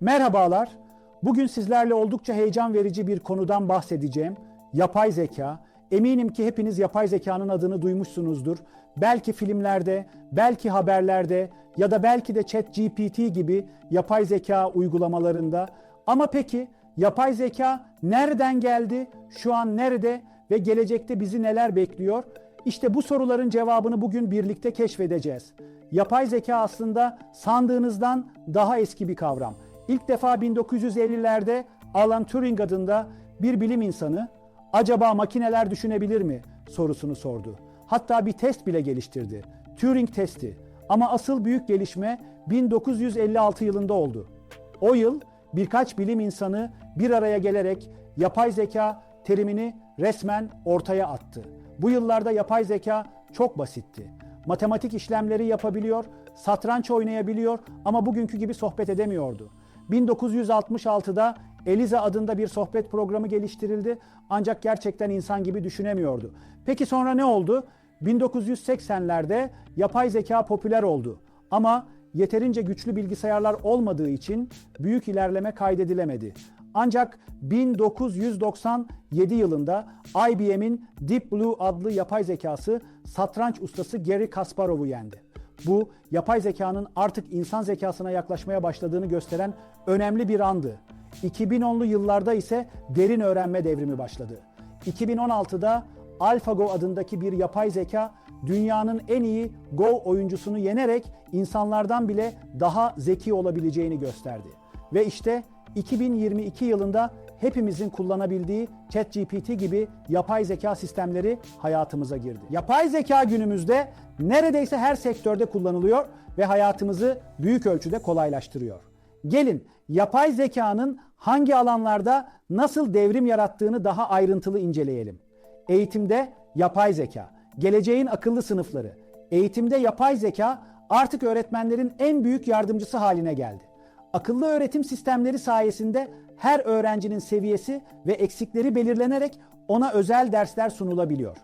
Merhabalar. Bugün sizlerle oldukça heyecan verici bir konudan bahsedeceğim. Yapay zeka. Eminim ki hepiniz yapay zekanın adını duymuşsunuzdur. Belki filmlerde, belki haberlerde ya da belki de ChatGPT gibi yapay zeka uygulamalarında. Ama peki yapay zeka nereden geldi? Şu an nerede ve gelecekte bizi neler bekliyor? İşte bu soruların cevabını bugün birlikte keşfedeceğiz. Yapay zeka aslında sandığınızdan daha eski bir kavram. İlk defa 1950'lerde Alan Turing adında bir bilim insanı acaba makineler düşünebilir mi sorusunu sordu. Hatta bir test bile geliştirdi. Turing testi. Ama asıl büyük gelişme 1956 yılında oldu. O yıl birkaç bilim insanı bir araya gelerek yapay zeka terimini resmen ortaya attı. Bu yıllarda yapay zeka çok basitti. Matematik işlemleri yapabiliyor, satranç oynayabiliyor ama bugünkü gibi sohbet edemiyordu. 1966'da Eliza adında bir sohbet programı geliştirildi ancak gerçekten insan gibi düşünemiyordu. Peki sonra ne oldu? 1980'lerde yapay zeka popüler oldu ama yeterince güçlü bilgisayarlar olmadığı için büyük ilerleme kaydedilemedi. Ancak 1997 yılında IBM'in Deep Blue adlı yapay zekası satranç ustası Gary Kasparov'u yendi. Bu yapay zekanın artık insan zekasına yaklaşmaya başladığını gösteren önemli bir andı. 2010'lu yıllarda ise derin öğrenme devrimi başladı. 2016'da AlphaGo adındaki bir yapay zeka dünyanın en iyi Go oyuncusunu yenerek insanlardan bile daha zeki olabileceğini gösterdi. Ve işte 2022 yılında hepimizin kullanabildiği ChatGPT gibi yapay zeka sistemleri hayatımıza girdi. Yapay zeka günümüzde neredeyse her sektörde kullanılıyor ve hayatımızı büyük ölçüde kolaylaştırıyor. Gelin yapay zekanın hangi alanlarda nasıl devrim yarattığını daha ayrıntılı inceleyelim. Eğitimde yapay zeka, geleceğin akıllı sınıfları. Eğitimde yapay zeka artık öğretmenlerin en büyük yardımcısı haline geldi. Akıllı öğretim sistemleri sayesinde her öğrencinin seviyesi ve eksikleri belirlenerek ona özel dersler sunulabiliyor.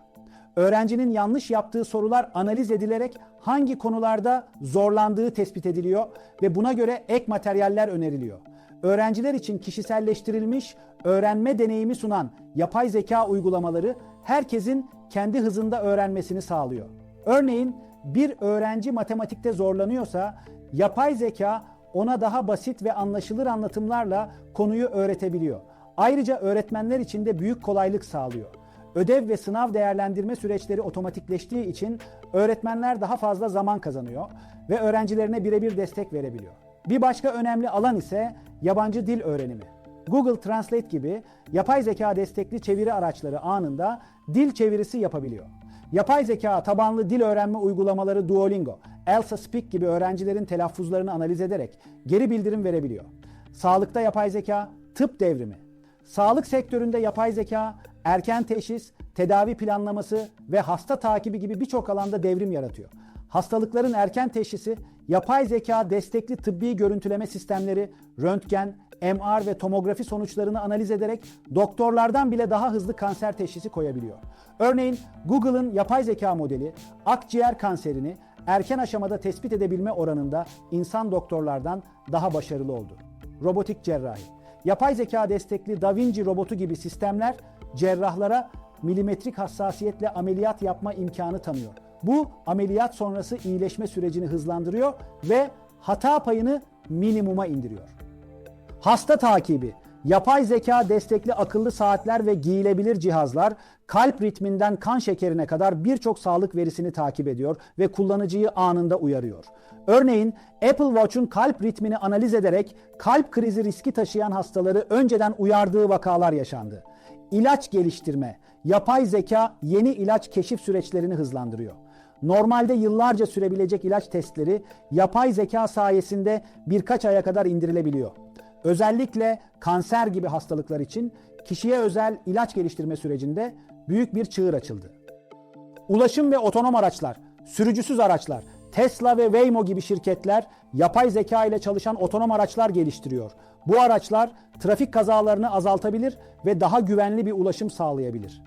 Öğrencinin yanlış yaptığı sorular analiz edilerek hangi konularda zorlandığı tespit ediliyor ve buna göre ek materyaller öneriliyor. Öğrenciler için kişiselleştirilmiş öğrenme deneyimi sunan yapay zeka uygulamaları herkesin kendi hızında öğrenmesini sağlıyor. Örneğin bir öğrenci matematikte zorlanıyorsa yapay zeka ona daha basit ve anlaşılır anlatımlarla konuyu öğretebiliyor. Ayrıca öğretmenler için de büyük kolaylık sağlıyor. Ödev ve sınav değerlendirme süreçleri otomatikleştiği için öğretmenler daha fazla zaman kazanıyor ve öğrencilerine birebir destek verebiliyor. Bir başka önemli alan ise yabancı dil öğrenimi. Google Translate gibi yapay zeka destekli çeviri araçları anında dil çevirisi yapabiliyor. Yapay zeka tabanlı dil öğrenme uygulamaları Duolingo, Elsa Speak gibi öğrencilerin telaffuzlarını analiz ederek geri bildirim verebiliyor. Sağlıkta yapay zeka, tıp devrimi. Sağlık sektöründe yapay zeka, erken teşhis, tedavi planlaması ve hasta takibi gibi birçok alanda devrim yaratıyor. Hastalıkların erken teşhisi, yapay zeka destekli tıbbi görüntüleme sistemleri, röntgen, MR ve tomografi sonuçlarını analiz ederek doktorlardan bile daha hızlı kanser teşhisi koyabiliyor. Örneğin Google'ın yapay zeka modeli akciğer kanserini erken aşamada tespit edebilme oranında insan doktorlardan daha başarılı oldu. Robotik cerrahi. Yapay zeka destekli Da Vinci robotu gibi sistemler cerrahlara milimetrik hassasiyetle ameliyat yapma imkanı tanıyor. Bu ameliyat sonrası iyileşme sürecini hızlandırıyor ve hata payını minimuma indiriyor. Hasta takibi, yapay zeka destekli akıllı saatler ve giyilebilir cihazlar kalp ritminden kan şekerine kadar birçok sağlık verisini takip ediyor ve kullanıcıyı anında uyarıyor. Örneğin Apple Watch'un kalp ritmini analiz ederek kalp krizi riski taşıyan hastaları önceden uyardığı vakalar yaşandı. İlaç geliştirme, yapay zeka yeni ilaç keşif süreçlerini hızlandırıyor. Normalde yıllarca sürebilecek ilaç testleri yapay zeka sayesinde birkaç aya kadar indirilebiliyor. Özellikle kanser gibi hastalıklar için kişiye özel ilaç geliştirme sürecinde büyük bir çığır açıldı. Ulaşım ve otonom araçlar, sürücüsüz araçlar, Tesla ve Waymo gibi şirketler yapay zeka ile çalışan otonom araçlar geliştiriyor. Bu araçlar trafik kazalarını azaltabilir ve daha güvenli bir ulaşım sağlayabilir.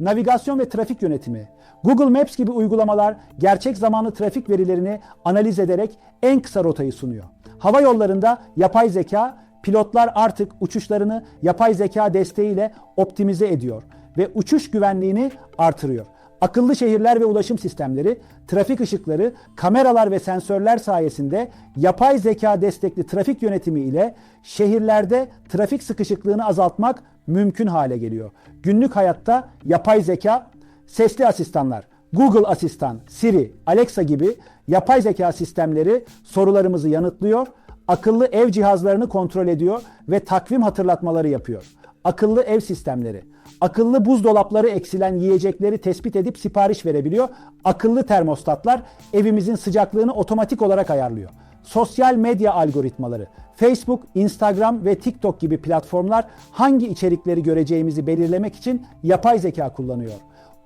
Navigasyon ve trafik yönetimi. Google Maps gibi uygulamalar gerçek zamanlı trafik verilerini analiz ederek en kısa rotayı sunuyor. Hava yollarında yapay zeka, pilotlar artık uçuşlarını yapay zeka desteğiyle optimize ediyor ve uçuş güvenliğini artırıyor. Akıllı şehirler ve ulaşım sistemleri, trafik ışıkları, kameralar ve sensörler sayesinde yapay zeka destekli trafik yönetimi ile şehirlerde trafik sıkışıklığını azaltmak mümkün hale geliyor. Günlük hayatta yapay zeka, sesli asistanlar, Google Asistan, Siri, Alexa gibi yapay zeka sistemleri sorularımızı yanıtlıyor, akıllı ev cihazlarını kontrol ediyor ve takvim hatırlatmaları yapıyor. Akıllı ev sistemleri, akıllı buzdolapları eksilen yiyecekleri tespit edip sipariş verebiliyor. Akıllı termostatlar evimizin sıcaklığını otomatik olarak ayarlıyor. Sosyal medya algoritmaları, Facebook, Instagram ve TikTok gibi platformlar hangi içerikleri göreceğimizi belirlemek için yapay zeka kullanıyor.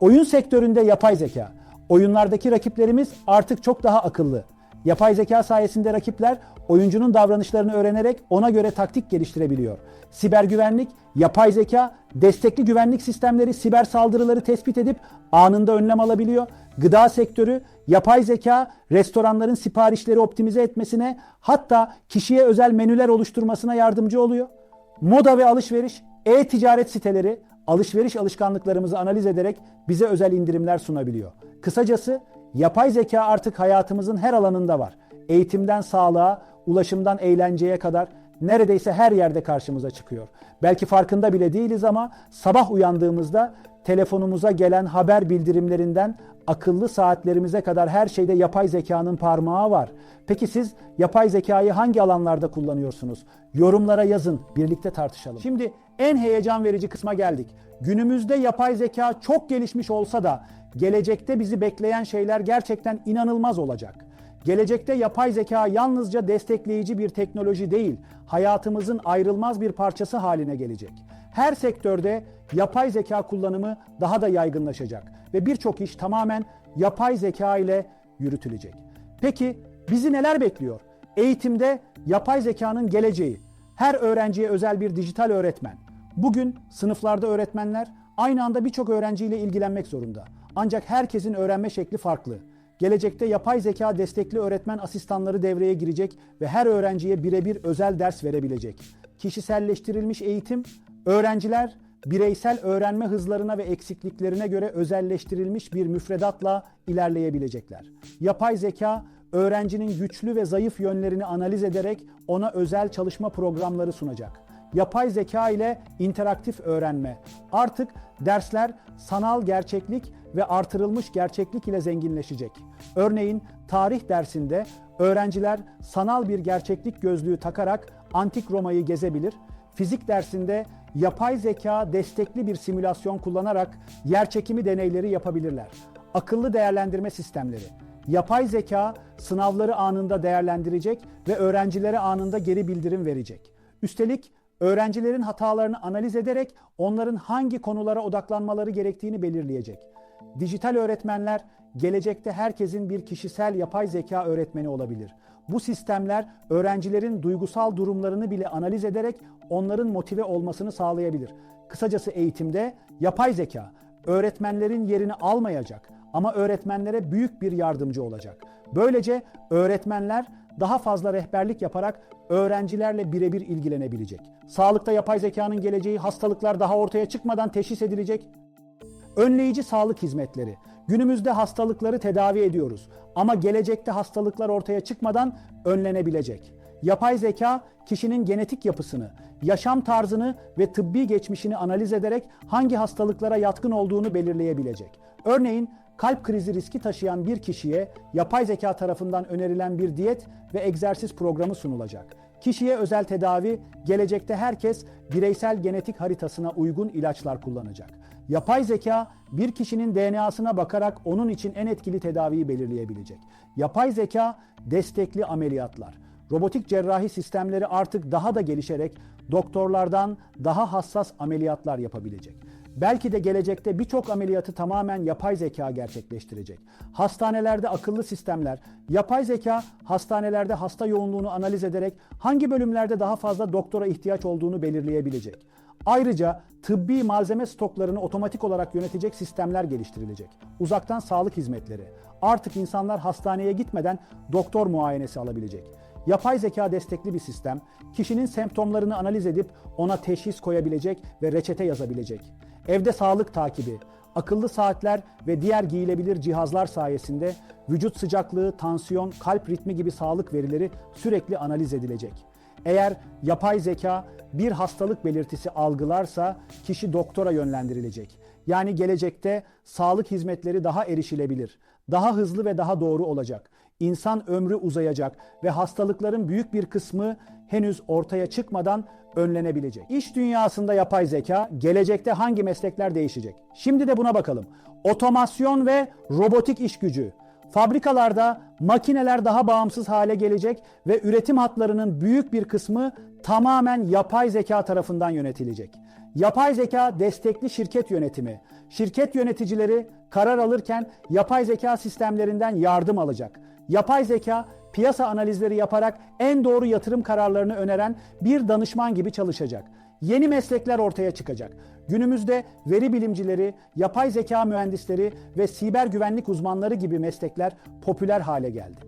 Oyun sektöründe yapay zeka. Oyunlardaki rakiplerimiz artık çok daha akıllı. Yapay zeka sayesinde rakipler oyuncunun davranışlarını öğrenerek ona göre taktik geliştirebiliyor. Siber güvenlik, yapay zeka, destekli güvenlik sistemleri siber saldırıları tespit edip anında önlem alabiliyor. Gıda sektörü, yapay zeka, restoranların siparişleri optimize etmesine, hatta kişiye özel menüler oluşturmasına yardımcı oluyor. Moda ve alışveriş, e-ticaret siteleri alışveriş alışkanlıklarımızı analiz ederek bize özel indirimler sunabiliyor. Kısacası yapay zeka artık hayatımızın her alanında var. Eğitimden sağlığa, ulaşımdan eğlenceye kadar neredeyse her yerde karşımıza çıkıyor. Belki farkında bile değiliz ama sabah uyandığımızda telefonumuza gelen haber bildirimlerinden akıllı saatlerimize kadar her şeyde yapay zekanın parmağı var. Peki siz yapay zekayı hangi alanlarda kullanıyorsunuz? Yorumlara yazın, birlikte tartışalım. Şimdi en heyecan verici kısma geldik. Günümüzde yapay zeka çok gelişmiş olsa da gelecekte bizi bekleyen şeyler gerçekten inanılmaz olacak. Gelecekte yapay zeka yalnızca destekleyici bir teknoloji değil, hayatımızın ayrılmaz bir parçası haline gelecek. Her sektörde yapay zeka kullanımı daha da yaygınlaşacak ve birçok iş tamamen yapay zeka ile yürütülecek. Peki bizi neler bekliyor? Eğitimde yapay zekanın geleceği, her öğrenciye özel bir dijital öğretmen. Bugün sınıflarda öğretmenler aynı anda birçok öğrenciyle ilgilenmek zorunda. Ancak herkesin öğrenme şekli farklı. Gelecekte yapay zeka destekli öğretmen asistanları devreye girecek ve her öğrenciye birebir özel ders verebilecek. Kişiselleştirilmiş eğitim, öğrenciler bireysel öğrenme hızlarına ve eksikliklerine göre özelleştirilmiş bir müfredatla ilerleyebilecekler. Yapay zeka öğrencinin güçlü ve zayıf yönlerini analiz ederek ona özel çalışma programları sunacak. Yapay zeka ile interaktif öğrenme. Artık dersler sanal gerçeklik ve artırılmış gerçeklik ile zenginleşecek. Örneğin tarih dersinde öğrenciler sanal bir gerçeklik gözlüğü takarak antik Roma'yı gezebilir. Fizik dersinde yapay zeka destekli bir simülasyon kullanarak yerçekimi deneyleri yapabilirler. Akıllı değerlendirme sistemleri. Yapay zeka sınavları anında değerlendirecek ve öğrencilere anında geri bildirim verecek. Üstelik öğrencilerin hatalarını analiz ederek onların hangi konulara odaklanmaları gerektiğini belirleyecek. Dijital öğretmenler gelecekte herkesin bir kişisel yapay zeka öğretmeni olabilir. Bu sistemler öğrencilerin duygusal durumlarını bile analiz ederek onların motive olmasını sağlayabilir. Kısacası eğitimde yapay zeka öğretmenlerin yerini almayacak ama öğretmenlere büyük bir yardımcı olacak. Böylece öğretmenler daha fazla rehberlik yaparak öğrencilerle birebir ilgilenebilecek. Sağlıkta yapay zekanın geleceği hastalıklar daha ortaya çıkmadan teşhis edilecek. Önleyici sağlık hizmetleri. Günümüzde hastalıkları tedavi ediyoruz ama gelecekte hastalıklar ortaya çıkmadan önlenebilecek. Yapay zeka kişinin genetik yapısını, yaşam tarzını ve tıbbi geçmişini analiz ederek hangi hastalıklara yatkın olduğunu belirleyebilecek. Örneğin kalp krizi riski taşıyan bir kişiye yapay zeka tarafından önerilen bir diyet ve egzersiz programı sunulacak. Kişiye özel tedavi, gelecekte herkes bireysel genetik haritasına uygun ilaçlar kullanacak. Yapay zeka bir kişinin DNA'sına bakarak onun için en etkili tedaviyi belirleyebilecek. Yapay zeka destekli ameliyatlar. Robotik cerrahi sistemleri artık daha da gelişerek doktorlardan daha hassas ameliyatlar yapabilecek. Belki de gelecekte birçok ameliyatı tamamen yapay zeka gerçekleştirecek. Hastanelerde akıllı sistemler, yapay zeka hastanelerde hasta yoğunluğunu analiz ederek hangi bölümlerde daha fazla doktora ihtiyaç olduğunu belirleyebilecek. Ayrıca tıbbi malzeme stoklarını otomatik olarak yönetecek sistemler geliştirilecek. Uzaktan sağlık hizmetleri. Artık insanlar hastaneye gitmeden doktor muayenesi alabilecek. Yapay zeka destekli bir sistem, kişinin semptomlarını analiz edip ona teşhis koyabilecek ve reçete yazabilecek. Evde sağlık takibi, akıllı saatler ve diğer giyilebilir cihazlar sayesinde vücut sıcaklığı, tansiyon, kalp ritmi gibi sağlık verileri sürekli analiz edilecek. Eğer yapay zeka bir hastalık belirtisi algılarsa kişi doktora yönlendirilecek. Yani gelecekte sağlık hizmetleri daha erişilebilir, daha hızlı ve daha doğru olacak. İnsan ömrü uzayacak ve hastalıkların büyük bir kısmı henüz ortaya çıkmadan önlenebilecek. İş dünyasında yapay zeka gelecekte hangi meslekler değişecek? Şimdi de buna bakalım. Otomasyon ve robotik iş gücü. Fabrikalarda makineler daha bağımsız hale gelecek ve üretim hatlarının büyük bir kısmı tamamen yapay zeka tarafından yönetilecek. Yapay zeka destekli şirket yönetimi. Şirket yöneticileri karar alırken yapay zeka sistemlerinden yardım alacak. Yapay zeka piyasa analizleri yaparak en doğru yatırım kararlarını öneren bir danışman gibi çalışacak. Yeni meslekler ortaya çıkacak. Günümüzde veri bilimcileri, yapay zeka mühendisleri ve siber güvenlik uzmanları gibi meslekler popüler hale geldi.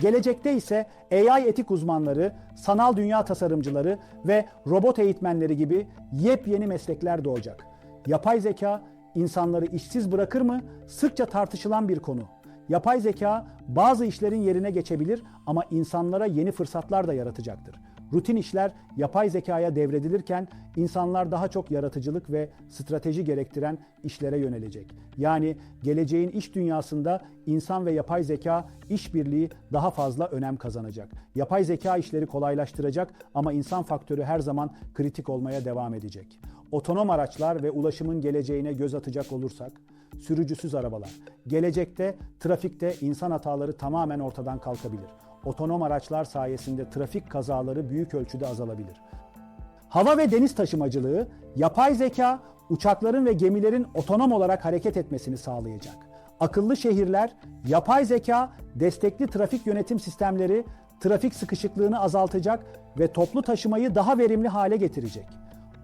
Gelecekte ise AI etik uzmanları, sanal dünya tasarımcıları ve robot eğitmenleri gibi yepyeni meslekler doğacak. Yapay zeka insanları işsiz bırakır mı? Sıkça tartışılan bir konu. Yapay zeka bazı işlerin yerine geçebilir ama insanlara yeni fırsatlar da yaratacaktır. Rutin işler yapay zekaya devredilirken insanlar daha çok yaratıcılık ve strateji gerektiren işlere yönelecek. Yani geleceğin iş dünyasında insan ve yapay zeka işbirliği daha fazla önem kazanacak. Yapay zeka işleri kolaylaştıracak ama insan faktörü her zaman kritik olmaya devam edecek. Otonom araçlar ve ulaşımın geleceğine göz atacak olursak sürücüsüz arabalar. Gelecekte trafikte insan hataları tamamen ortadan kalkabilir. Otonom araçlar sayesinde trafik kazaları büyük ölçüde azalabilir. Hava ve deniz taşımacılığı, yapay zeka uçakların ve gemilerin otonom olarak hareket etmesini sağlayacak. Akıllı şehirler, yapay zeka, destekli trafik yönetim sistemleri trafik sıkışıklığını azaltacak ve toplu taşımayı daha verimli hale getirecek.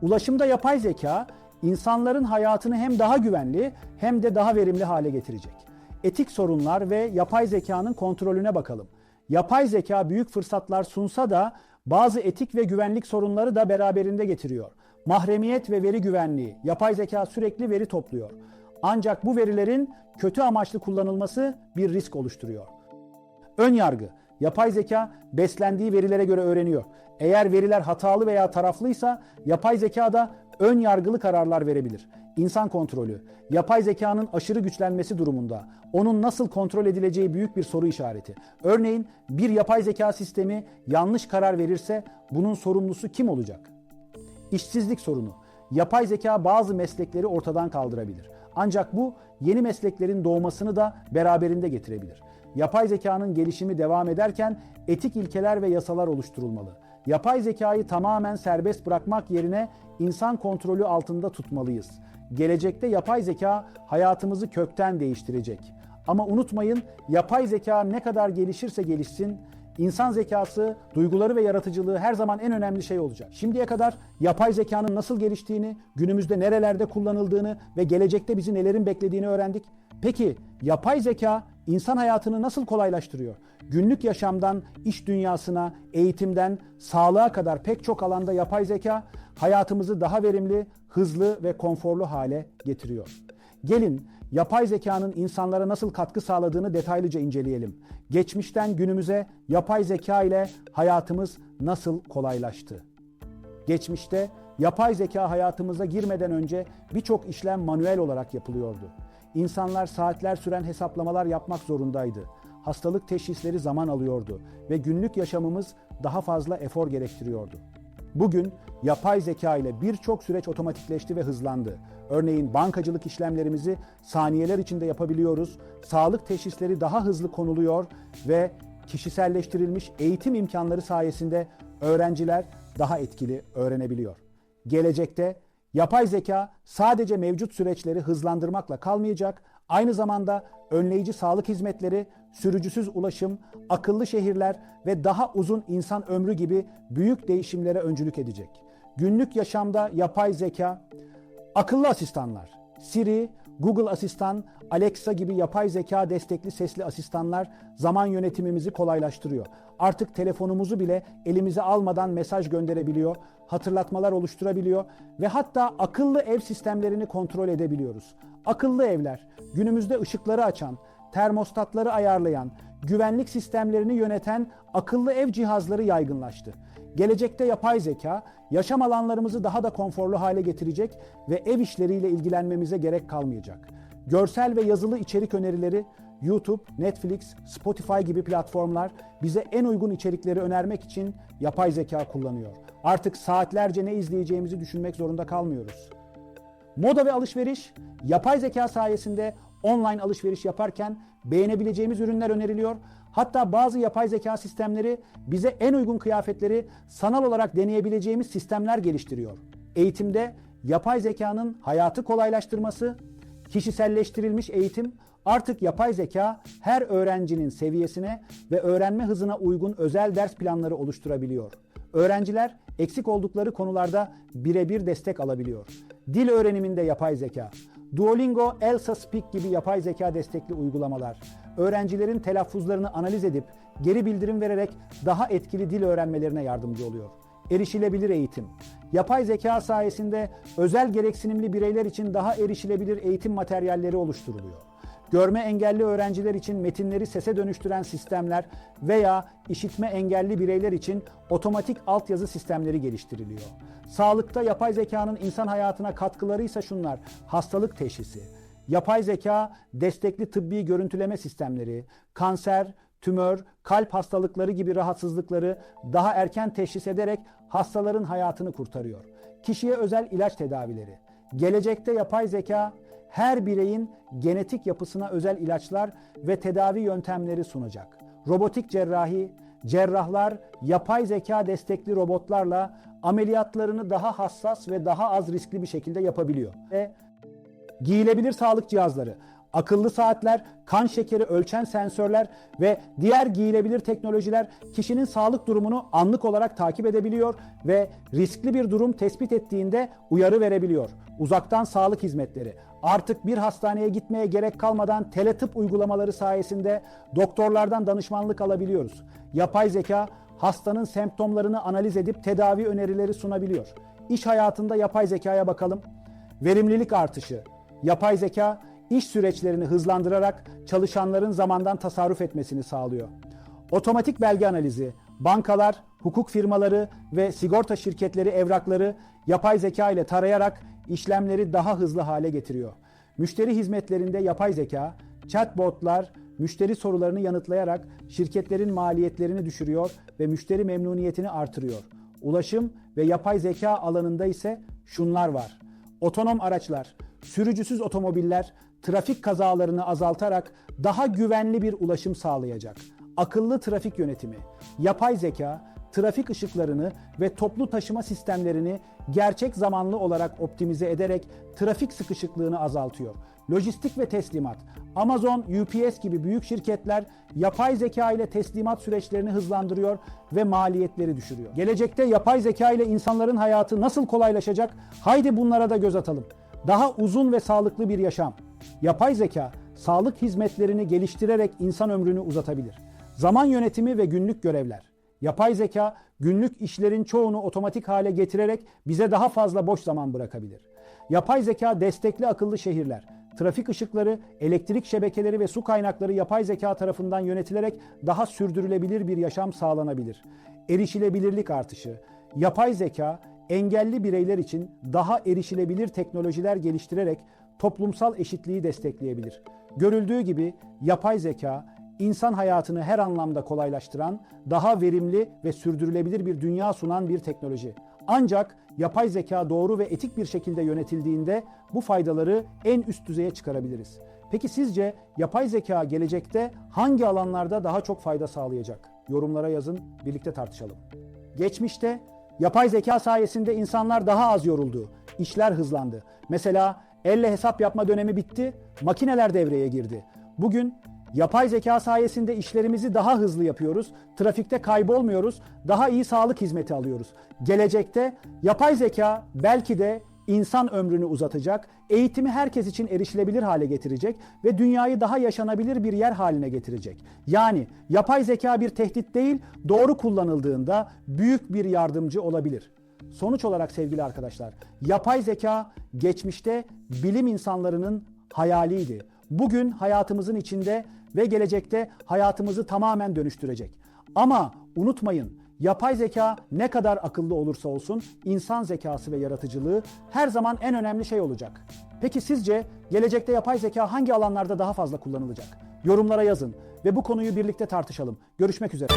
Ulaşımda yapay zeka, insanların hayatını hem daha güvenli hem de daha verimli hale getirecek. Etik sorunlar ve yapay zekanın kontrolüne bakalım. Yapay zeka büyük fırsatlar sunsa da bazı etik ve güvenlik sorunları da beraberinde getiriyor. Mahremiyet ve veri güvenliği. Yapay zeka sürekli veri topluyor. Ancak bu verilerin kötü amaçlı kullanılması bir risk oluşturuyor. Ön yargı. Yapay zeka beslendiği verilere göre öğreniyor. Eğer veriler hatalı veya taraflıysa yapay zeka da ön yargılı kararlar verebilir. İnsan kontrolü. Yapay zekanın aşırı güçlenmesi durumunda onun nasıl kontrol edileceği büyük bir soru işareti. Örneğin bir yapay zeka sistemi yanlış karar verirse bunun sorumlusu kim olacak? İşsizlik sorunu. Yapay zeka bazı meslekleri ortadan kaldırabilir. Ancak bu yeni mesleklerin doğmasını da beraberinde getirebilir. Yapay zekanın gelişimi devam ederken etik ilkeler ve yasalar oluşturulmalı. Yapay zekayı tamamen serbest bırakmak yerine insan kontrolü altında tutmalıyız. Gelecekte yapay zeka hayatımızı kökten değiştirecek. Ama unutmayın yapay zeka ne kadar gelişirse gelişsin İnsan zekası, duyguları ve yaratıcılığı her zaman en önemli şey olacak. Şimdiye kadar yapay zekanın nasıl geliştiğini, günümüzde nerelerde kullanıldığını ve gelecekte bizi nelerin beklediğini öğrendik. Peki yapay zeka insan hayatını nasıl kolaylaştırıyor? Günlük yaşamdan iş dünyasına, eğitimden sağlığa kadar pek çok alanda yapay zeka hayatımızı daha verimli, hızlı ve konforlu hale getiriyor. Gelin yapay zekanın insanlara nasıl katkı sağladığını detaylıca inceleyelim. Geçmişten günümüze yapay zeka ile hayatımız nasıl kolaylaştı? Geçmişte yapay zeka hayatımıza girmeden önce birçok işlem manuel olarak yapılıyordu. İnsanlar saatler süren hesaplamalar yapmak zorundaydı. Hastalık teşhisleri zaman alıyordu ve günlük yaşamımız daha fazla efor gerektiriyordu. Bugün yapay zeka ile birçok süreç otomatikleşti ve hızlandı. Örneğin bankacılık işlemlerimizi saniyeler içinde yapabiliyoruz. Sağlık teşhisleri daha hızlı konuluyor ve kişiselleştirilmiş eğitim imkanları sayesinde öğrenciler daha etkili öğrenebiliyor. Gelecekte yapay zeka sadece mevcut süreçleri hızlandırmakla kalmayacak, aynı zamanda önleyici sağlık hizmetleri, sürücüsüz ulaşım, akıllı şehirler ve daha uzun insan ömrü gibi büyük değişimlere öncülük edecek. Günlük yaşamda yapay zeka, akıllı asistanlar, Siri, Google Asistan, Alexa gibi yapay zeka destekli sesli asistanlar zaman yönetimimizi kolaylaştırıyor. Artık telefonumuzu bile elimize almadan mesaj gönderebiliyor, hatırlatmalar oluşturabiliyor ve hatta akıllı ev sistemlerini kontrol edebiliyoruz. Akıllı evler, günümüzde ışıkları açan, termostatları ayarlayan, güvenlik sistemlerini yöneten akıllı ev cihazları yaygınlaştı. Gelecekte yapay zeka yaşam alanlarımızı daha da konforlu hale getirecek ve ev işleriyle ilgilenmemize gerek kalmayacak. Görsel ve yazılı içerik önerileri YouTube, Netflix, Spotify gibi platformlar bize en uygun içerikleri önermek için yapay zeka kullanıyor. Artık saatlerce ne izleyeceğimizi düşünmek zorunda kalmıyoruz. Moda ve alışveriş, yapay zeka sayesinde online alışveriş yaparken beğenebileceğimiz ürünler öneriliyor. Hatta bazı yapay zeka sistemleri bize en uygun kıyafetleri sanal olarak deneyebileceğimiz sistemler geliştiriyor. Eğitimde yapay zekanın hayatı kolaylaştırması, kişiselleştirilmiş eğitim artık yapay zeka her öğrencinin seviyesine ve öğrenme hızına uygun özel ders planları oluşturabiliyor. Öğrenciler eksik oldukları konularda birebir destek alabiliyor. Dil öğreniminde yapay zeka, Duolingo, Elsa Speak gibi yapay zeka destekli uygulamalar, öğrencilerin telaffuzlarını analiz edip geri bildirim vererek daha etkili dil öğrenmelerine yardımcı oluyor. Erişilebilir eğitim. Yapay zeka sayesinde özel gereksinimli bireyler için daha erişilebilir eğitim materyalleri oluşturuluyor. Görme engelli öğrenciler için metinleri sese dönüştüren sistemler veya işitme engelli bireyler için otomatik altyazı sistemleri geliştiriliyor. Sağlıkta yapay zekanın insan hayatına katkıları ise şunlar. Hastalık teşhisi, yapay zeka destekli tıbbi görüntüleme sistemleri, kanser, tümör, kalp hastalıkları gibi rahatsızlıkları daha erken teşhis ederek hastaların hayatını kurtarıyor. Kişiye özel ilaç tedavileri. Gelecekte yapay zeka her bireyin genetik yapısına özel ilaçlar ve tedavi yöntemleri sunacak. Robotik cerrahi, cerrahlar yapay zeka destekli robotlarla ameliyatlarını daha hassas ve daha az riskli bir şekilde yapabiliyor. Ve giyilebilir sağlık cihazları, akıllı saatler, kan şekeri ölçen sensörler ve diğer giyilebilir teknolojiler kişinin sağlık durumunu anlık olarak takip edebiliyor ve riskli bir durum tespit ettiğinde uyarı verebiliyor. Uzaktan sağlık hizmetleri. Artık bir hastaneye gitmeye gerek kalmadan teletıp uygulamaları sayesinde doktorlardan danışmanlık alabiliyoruz. Yapay zeka hastanın semptomlarını analiz edip tedavi önerileri sunabiliyor. İş hayatında yapay zekaya bakalım. Verimlilik artışı. Yapay zeka iş süreçlerini hızlandırarak çalışanların zamandan tasarruf etmesini sağlıyor. Otomatik belge analizi, bankalar, hukuk firmaları ve sigorta şirketleri evrakları yapay zeka ile tarayarak işlemleri daha hızlı hale getiriyor. Müşteri hizmetlerinde yapay zeka, chatbotlar müşteri sorularını yanıtlayarak şirketlerin maliyetlerini düşürüyor ve müşteri memnuniyetini artırıyor. Ulaşım ve yapay zeka alanında ise şunlar var. Otonom araçlar, sürücüsüz otomobiller trafik kazalarını azaltarak daha güvenli bir ulaşım sağlayacak. Akıllı trafik yönetimi, yapay zeka, trafik ışıklarını ve toplu taşıma sistemlerini gerçek zamanlı olarak optimize ederek trafik sıkışıklığını azaltıyor. Lojistik ve teslimat. Amazon, UPS gibi büyük şirketler yapay zeka ile teslimat süreçlerini hızlandırıyor ve maliyetleri düşürüyor. Gelecekte yapay zeka ile insanların hayatı nasıl kolaylaşacak? Haydi bunlara da göz atalım. Daha uzun ve sağlıklı bir yaşam. Yapay zeka sağlık hizmetlerini geliştirerek insan ömrünü uzatabilir. Zaman yönetimi ve günlük görevler. Yapay zeka günlük işlerin çoğunu otomatik hale getirerek bize daha fazla boş zaman bırakabilir. Yapay zeka destekli akıllı şehirler. Trafik ışıkları, elektrik şebekeleri ve su kaynakları yapay zeka tarafından yönetilerek daha sürdürülebilir bir yaşam sağlanabilir. Erişilebilirlik artışı. Yapay zeka engelli bireyler için daha erişilebilir teknolojiler geliştirerek toplumsal eşitliği destekleyebilir. Görüldüğü gibi yapay zeka insan hayatını her anlamda kolaylaştıran, daha verimli ve sürdürülebilir bir dünya sunan bir teknoloji. Ancak yapay zeka doğru ve etik bir şekilde yönetildiğinde bu faydaları en üst düzeye çıkarabiliriz. Peki sizce yapay zeka gelecekte hangi alanlarda daha çok fayda sağlayacak? Yorumlara yazın, birlikte tartışalım. Geçmişte yapay zeka sayesinde insanlar daha az yoruldu, işler hızlandı. Mesela elle hesap yapma dönemi bitti, makineler devreye girdi. Bugün Yapay zeka sayesinde işlerimizi daha hızlı yapıyoruz, trafikte kaybolmuyoruz, daha iyi sağlık hizmeti alıyoruz. Gelecekte yapay zeka belki de insan ömrünü uzatacak, eğitimi herkes için erişilebilir hale getirecek ve dünyayı daha yaşanabilir bir yer haline getirecek. Yani yapay zeka bir tehdit değil, doğru kullanıldığında büyük bir yardımcı olabilir. Sonuç olarak sevgili arkadaşlar, yapay zeka geçmişte bilim insanlarının hayaliydi. Bugün hayatımızın içinde ve gelecekte hayatımızı tamamen dönüştürecek. Ama unutmayın, yapay zeka ne kadar akıllı olursa olsun insan zekası ve yaratıcılığı her zaman en önemli şey olacak. Peki sizce gelecekte yapay zeka hangi alanlarda daha fazla kullanılacak? Yorumlara yazın ve bu konuyu birlikte tartışalım. Görüşmek üzere.